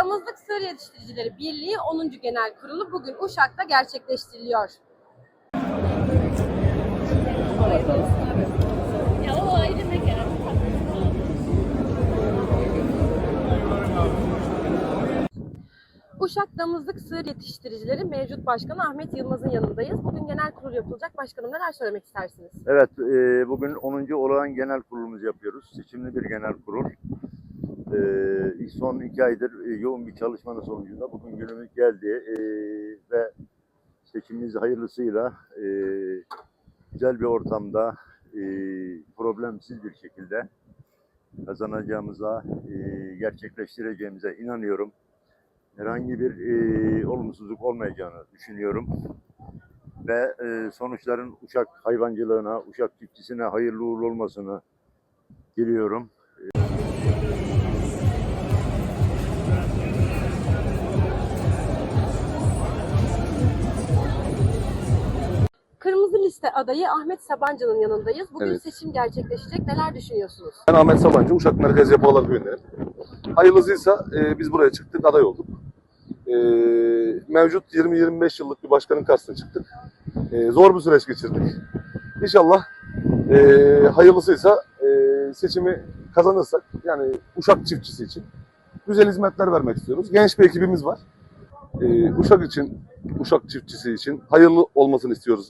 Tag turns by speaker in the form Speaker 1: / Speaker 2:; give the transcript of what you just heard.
Speaker 1: Damızlık Sığır Yetiştiricileri Birliği 10. Genel Kurulu bugün Uşak'ta gerçekleştiriliyor. Uşak Damızlık Sığır Yetiştiricileri mevcut başkanı Ahmet Yılmaz'ın yanındayız. Bugün genel kurul yapılacak. Başkanım neler söylemek istersiniz?
Speaker 2: Evet, e, bugün 10. olağan genel kurulumuzu yapıyoruz. Seçimli bir genel kurul. E, son iki aydır e, yoğun bir çalışmanın sonucunda bugün günümüz geldi E, ve seçimimiz hayırlısıyla e, güzel bir ortamda, e, problemsiz bir şekilde kazanacağımıza, gerçekleştireceğimize inanıyorum. Herhangi bir olumsuzluk olmayacağını düşünüyorum ve sonuçların uşak hayvancılığına, uşak çiftçisine hayırlı uğurlu olmasını diliyorum.
Speaker 1: Liste adayı Ahmet Sabancı'nın yanındayız. Bugün
Speaker 3: Evet.
Speaker 1: seçim gerçekleşecek. Neler düşünüyorsunuz?
Speaker 3: Ben Ahmet Sabancı, Uşak Merkez Yapı Köyü'ndenim. Hayırlısıysa e, biz buraya çıktık, aday olduk. E, mevcut 20-25 yıllık bir başkanın karşısına çıktık. E, zor bir süreç geçirdik. İnşallah e, hayırlısıysa e, seçimi kazanırsak, yani Uşak çiftçisi için güzel hizmetler vermek istiyoruz. Genç bir ekibimiz var. E, Uşak için, Uşak çiftçisi için hayırlı olmasını istiyoruz